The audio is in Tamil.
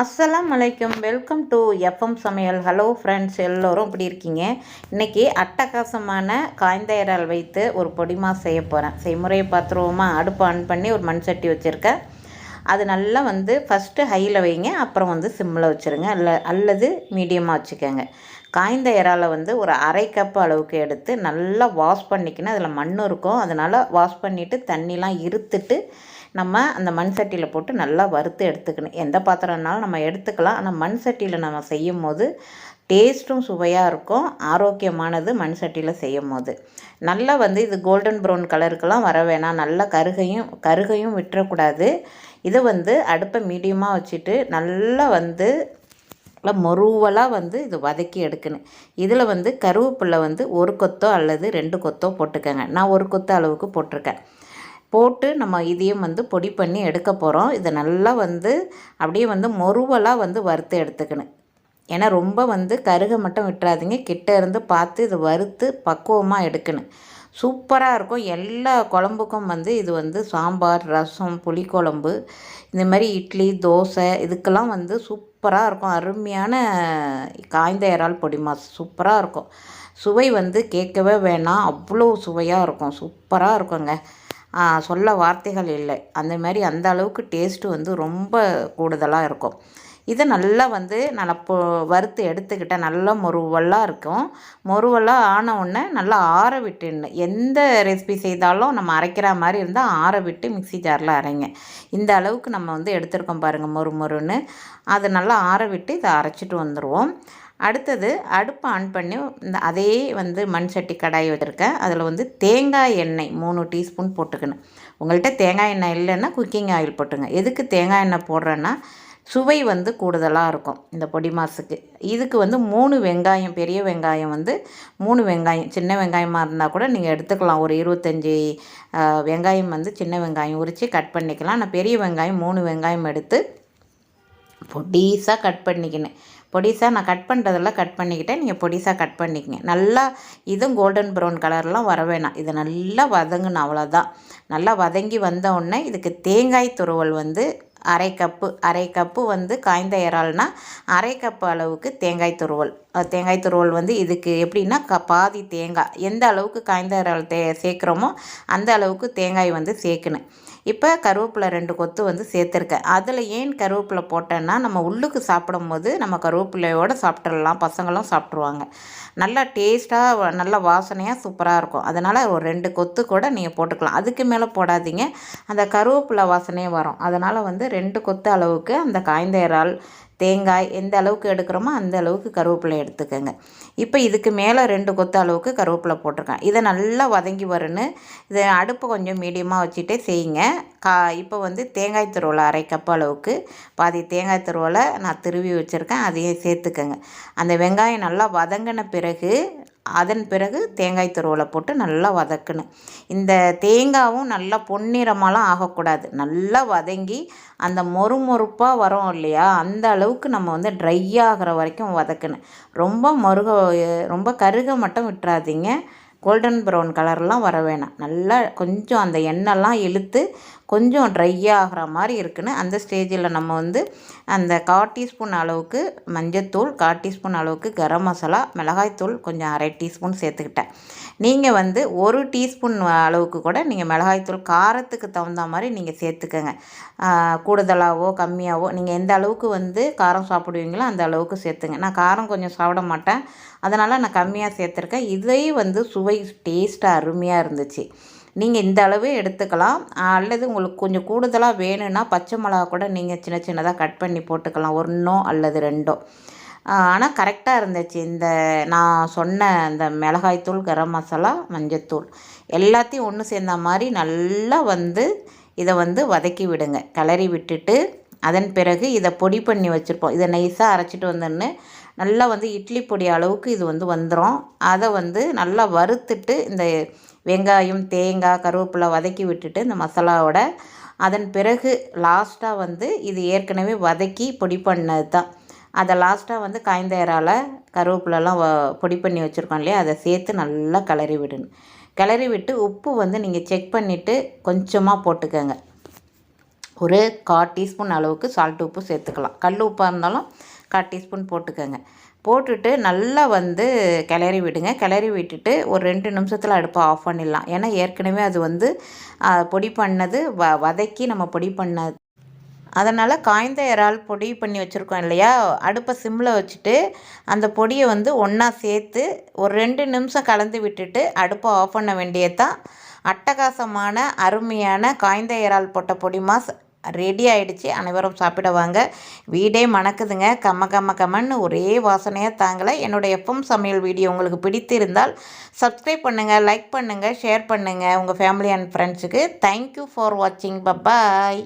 அஸ்ஸலாம் வலைக்கம் welcome to FM Samayal. Hello friends எல்லோரும் இப்படி இருக்கீங்க? இன்றைக்கி அட்டகாசமான காய்ந்த இறால் வைத்து ஒரு பொடிமா செய்ய போகிறேன் செய்முறையை பார்த்துருவோமா? அடுப்பு ஆன் பண்ணி ஒரு மண் சட்டி வச்சுருக்கேன். அது நல்லா வந்து ஃபஸ்ட்டு ஹையில் வைங்க. அப்புறம் வந்து சிம்மில் வச்சுருங்க. அல்ல அல்லது மீடியமாக வச்சுக்கோங்க. காய்ந்த இறாலை வந்து ஒரு அரை கப் அளவுக்கு எடுத்து நல்லா வாஷ் பண்ணிக்கணும். அதில் மண் இருக்கும். அதனால் வாஷ் பண்ணிவிட்டு தண்ணிலாம் இருத்துட்டு நம்ம அந்த மண் சட்டியில் போட்டு நல்லா வறுத்து எடுத்துக்கணும். எந்த பாத்திரம்னாலும் நம்ம எடுத்துக்கலாம். ஆனால் மண் சட்டியில் நம்ம செய்யும் போது டேஸ்ட்டும் சுவையாக இருக்கும். ஆரோக்கியமானது மண் சட்டியில் செய்யும் போது நல்லா வந்து இது கோல்டன் ப்ரௌன் கலருக்கெல்லாம் வர வேணாம். நல்லா கருகையும் கருகையும் விட்டுறக்கூடாது. இதை வந்து அடுப்பை மீடியமாக வச்சுட்டு நல்லா வந்து நல்லா மொருவலாக வந்து இது வதக்கி எடுக்கணும். இதில் வந்து கருவேப்பில்லை வந்து ஒரு கொத்தோ அல்லது ரெண்டு கொத்தோ போட்டுக்கோங்க. நான் ஒரு கொத்து அளவுக்கு போட்டிருக்கேன். போட்டு நம்ம இதையும் வந்து பொடி பண்ணி எடுக்க போகிறோம் இதை நல்லா வந்து அப்படியே வந்து மொருவலாக வந்து வறுத்து எடுத்துக்கணும். ஏன்னா ரொம்ப வந்து கருக மட்டும் விட்டுறாதீங்க. கிட்ட இருந்து பார்த்து இதை வறுத்து பக்குவமாக எடுக்கணும். சூப்பராக இருக்கும். எல்லா குழம்புக்கும் வந்து இது வந்து சாம்பார் ரசம் புளிக்குழம்பு இந்த மாதிரி இட்லி தோசை இதுக்கெல்லாம் வந்து சூப்பராக இருக்கும். அருமையான காய்ந்த இறால் பொடி சூப்பராக இருக்கும். சுவை வந்து கேட்கவே வேணாம். அவ்வளோ சுவையாக இருக்கும். சூப்பராக இருக்குங்க. சொல்ல வார்த்தைகள் இல்லை. அந்த மாதிரி அந்த அளவுக்கு டேஸ்ட்டு வந்து ரொம்ப கூடுதலாக இருக்கும். இதை நல்லா வந்து நல்லா பொ வறுத்து எடுத்துக்கிட்டேன் நல்லா மொருவலாக இருக்கும். மொருவலாக ஆன உடனே நல்லா ஆற விட்டுடணும் எந்த ரெசிபி செய்தாலும் நம்ம அரைக்கிற மாதிரி இருந்தால் ஆற விட்டு மிக்சி ஜாரில் அரைங்க. இந்த அளவுக்கு நம்ம வந்து எடுத்துருக்கோம் பாருங்கள் மொறு மொறுன்னு. அதை நல்லா ஆற விட்டு இதை அரைச்சிட்டு வந்துடுவோம் அடுத்தது அடுப்பை ஆன் பண்ணி இந்த அதே வந்து மண் சட்டி கடாய் வச்சுருக்கேன். அதில் வந்து தேங்காய் எண்ணெய் மூணு டீஸ்பூன் போட்டுக்கணும். உங்கள்கிட்ட தேங்காய் எண்ணெய் இல்லைன்னா குக்கிங் ஆயில் போட்டுங்க. எதுக்கு தேங்காய் எண்ணெய் போடுறேன்னா சுவை வந்து கூடுதலாக இருக்கும் இந்த பொடி மாசுக்கு இதுக்கு வந்து மூணு வெங்காயம் பெரிய வெங்காயம் வந்து மூணு வெங்காயம் சின்ன வெங்காயமாக இருந்தால் கூட நீங்கள் எடுத்துக்கலாம். ஒரு இருபத்தஞ்சி வெங்காயம் வந்து சின்ன வெங்காயம் உரித்து கட் பண்ணிக்கலாம். ஆனால் பெரிய வெங்காயம் மூணு வெங்காயம் எடுத்து பொடிசாக கட் பண்ணிக்கினேன் பொடிசாக நான் கட் பண்ணுறதெல்லாம் கட் பண்ணிக்கிட்டேன். நீங்கள் பொடிசாக கட் பண்ணிக்கங்க. நல்லா இதுவும் கோல்டன் ப்ரௌன் கலர்லாம் வர வேணாம். இதை நல்லா வதங்கணும் அவ்வளோதான் நல்லா வதங்கி வந்த உடனே இதுக்கு தேங்காய் துருவல் வந்து அரை கப்பு அரை கப்பு வந்து காய்ந்த இறால்னா அரை கப்பு அளவுக்கு தேங்காய் துருவல். தேங்காய் துருவல் வந்து இதுக்கு எப்படின்னா க பாதி தேங்காய். எந்த அளவுக்கு காய்ந்த இறால் தே சேர்க்குறோமோ அந்த அளவுக்கு தேங்காய் வந்து சேர்க்கணும். இப்போ கருவேப்பிலை ரெண்டு கொத்து வந்து சேர்த்துருக்கேன். அதில் ஏன் கருவேப்பிலை போட்டேன்னா நம்ம உள்ளுக்கு சாப்பிடும் போது நம்ம கருவேப்பிலையோடு சாப்பிட்றலாம் பசங்களும் சாப்பிட்ருவாங்க நல்லா டேஸ்ட்டாக நல்ல வாசனையாக சூப்பராக இருக்கும். அதனால் ஒரு ரெண்டு கொத்து கூட நீங்கள் போட்டுக்கலாம். அதுக்கு மேலே போடாதீங்க. அந்த கருவேப்பிலை வாசனையே வரும். அதனால் வந்து ரெண்டு கொத்து அளவுக்கு அந்த காய்ந்த இறால் தேங்காய் எந்த அளவுக்கு எடுக்கிறோமோ அந்த அளவுக்கு கருவேப்பிலை எடுத்துக்கோங்க. இப்போ இதுக்கு மேலே ரெண்டு கொத்து அளவுக்கு கருவேப்பிலை போட்டிருக்கேன். இதை நல்லா வதங்கி வருன்னு இதை அடுப்பு கொஞ்சம் மீடியமாக வச்சுட்டே செய்யுங்க. கா இப்போ வந்து தேங்காய் துருவலை அரை கப் அளவுக்கு பாதி தேங்காய் துருவலை நான் திருவி வச்சுருக்கேன் அதையும் சேர்த்துக்கோங்க. அந்த வெங்காயம் நல்லா வதங்கின பிறகு அதன் பிறகு தேங்காய் துருவலை போட்டு நல்லா வதக்கணும். இந்த தேங்காயும் நல்லா பொன்னிறமாலாம் ஆகக்கூடாது. நல்லா வதங்கி அந்த மொறு மொறுப்பாக வரும் இல்லையா? அந்த அளவுக்கு நம்ம வந்து ட்ரை ஆகிற வரைக்கும் வதக்கணும். ரொம்ப மருக ரொம்ப கருக மட்டும் விட்டுறாதீங்க. கோல்டன் ப்ரௌன் கலர்லாம் வர வேணாம். நல்லா கொஞ்சம் அந்த எண்ணெய்லாம் இழுத்து கொஞ்சம் ட்ரை ஆகிற மாதிரி இருக்குன்னு அந்த ஸ்டேஜில் நம்ம வந்து அந்த கால் டீஸ்பூன் அளவுக்கு மஞ்சத்தூள் கால் டீஸ்பூன் அளவுக்கு கரம் மசாலா மிளகாய்த்தூள் கொஞ்சம் அரை டீஸ்பூன் சேர்த்துக்கிட்டேன். நீங்கள் வந்து ஒரு டீஸ்பூன் அளவுக்கு கூட நீங்கள் மிளகாய்த்தூள் காரத்துக்கு தகுந்த மாதிரி நீங்கள் சேர்த்துக்கோங்க. கூடுதலாகவோ கம்மியாகவோ நீங்கள் எந்த அளவுக்கு வந்து காரம் சாப்பிடுவீங்களோ அந்த அளவுக்கு சேர்த்துங்க. நான் காரம் கொஞ்சம் சாப்பிட மாட்டேன். அதனால் நான் கம்மியாக சேர்த்துருக்கேன். இதே வந்து சுவை டேஸ்ட்டாக அருமையாக இருந்துச்சு. நீங்கள் இந்த அளவு எடுத்துக்கலாம். அல்லது உங்களுக்கு கொஞ்சம் கூடுதலாக வேணும்னா பச்சை மிளகா கூட நீங்கள் சின்ன சின்னதாக கட் பண்ணி போட்டுக்கலாம். ஒன்றோ அல்லது ரெண்டோ. ஆனால் கரெக்டாக இருந்துச்சு. இந்த நான் சொன்ன இந்த மிளகாய்த்தூள் கரம் மசாலா மஞ்சத்தூள் எல்லாத்தையும் ஒன்று சேர்ந்த மாதிரி நல்லா வந்து இதை வந்து வதக்கி விடுங்க. கிளறி விட்டுட்டு அதன் பிறகு இதை பொடி பண்ணி வச்சுருப்போம். இதை நைஸாக அரைச்சிட்டு வந்தோன்னு நல்லா வந்து இட்லி பொடி அளவுக்கு இது வந்து வந்துடும் அதை வந்து நல்லா வறுத்துட்டு இந்த வெங்காயம் தேங்காய் கருவேப்பிலை வதக்கி விட்டுட்டு இந்த மசாலாவோட அதன் பிறகு லாஸ்ட்டாக வந்து இது ஏற்கனவே வதக்கி பொடி பண்ணது தான் அதை லாஸ்ட்டாக வந்து காய்ந்த இறால் கருவேப்பிலெலாம் வ பொடி பண்ணி வச்சுருக்கோம் இல்லையா? அதை சேர்த்து நல்லா கிளறி விடணும். கிளறி விட்டு உப்பு வந்து நீங்கள் செக் பண்ணிவிட்டு கொஞ்சமாக போட்டுக்கோங்க. ஒரு கால் டீஸ்பூன் அளவுக்கு சால்ட் உப்பு சேர்த்துக்கலாம். கல் உப்பாக இருந்தாலும் கால் டீஸ்பூன் போட்டுக்கோங்க. போட்டுட்டு நல்லா வந்து கிளறி விடுங்க. கிளறி விட்டுட்டு ஒரு ரெண்டு நிமிஷத்தில் அடுப்பை ஆஃப் பண்ணிடலாம். ஏன்னா ஏற்கனவே அது வந்து பொடி பண்ணது வ வதக்கி நம்ம பொடி பண்ண அதனால் காய்ந்த இறால் பொடி பண்ணி வச்சுருக்கோம் இல்லையா? அடுப்பை சிம்மில் வச்சுட்டு அந்த பொடியை வந்து ஒன்றா சேர்த்து ஒரு ரெண்டு நிமிஷம் கலந்து விட்டுட்டு அடுப்பை ஆஃப் பண்ண வேண்டியதான் அட்டகாசமான அருமையான காய்ந்த இறால் போட்ட பொடி மாஸ் ரெடி ஆகிடுச்சு அனைவரும் சாப்பிட வாங்க. வீடே மணக்குதுங்க. கம்ம கம்ம கம்மன்னு ஒரே வாசனையாக தாங்கலை. என்னோடய எஃப்எம் சமையல் வீடியோ உங்களுக்கு பிடித்திருந்தால் சப்ஸ்கிரைப் பண்ணுங்கள் லைக் பண்ணுங்கள் ஷேர் பண்ணுங்கள் உங்கள் ஃபேமிலி அண்ட் ஃப்ரெண்ட்ஸுக்கு தேங்க்யூ ஃபார் வாட்சிங் பப்பாய்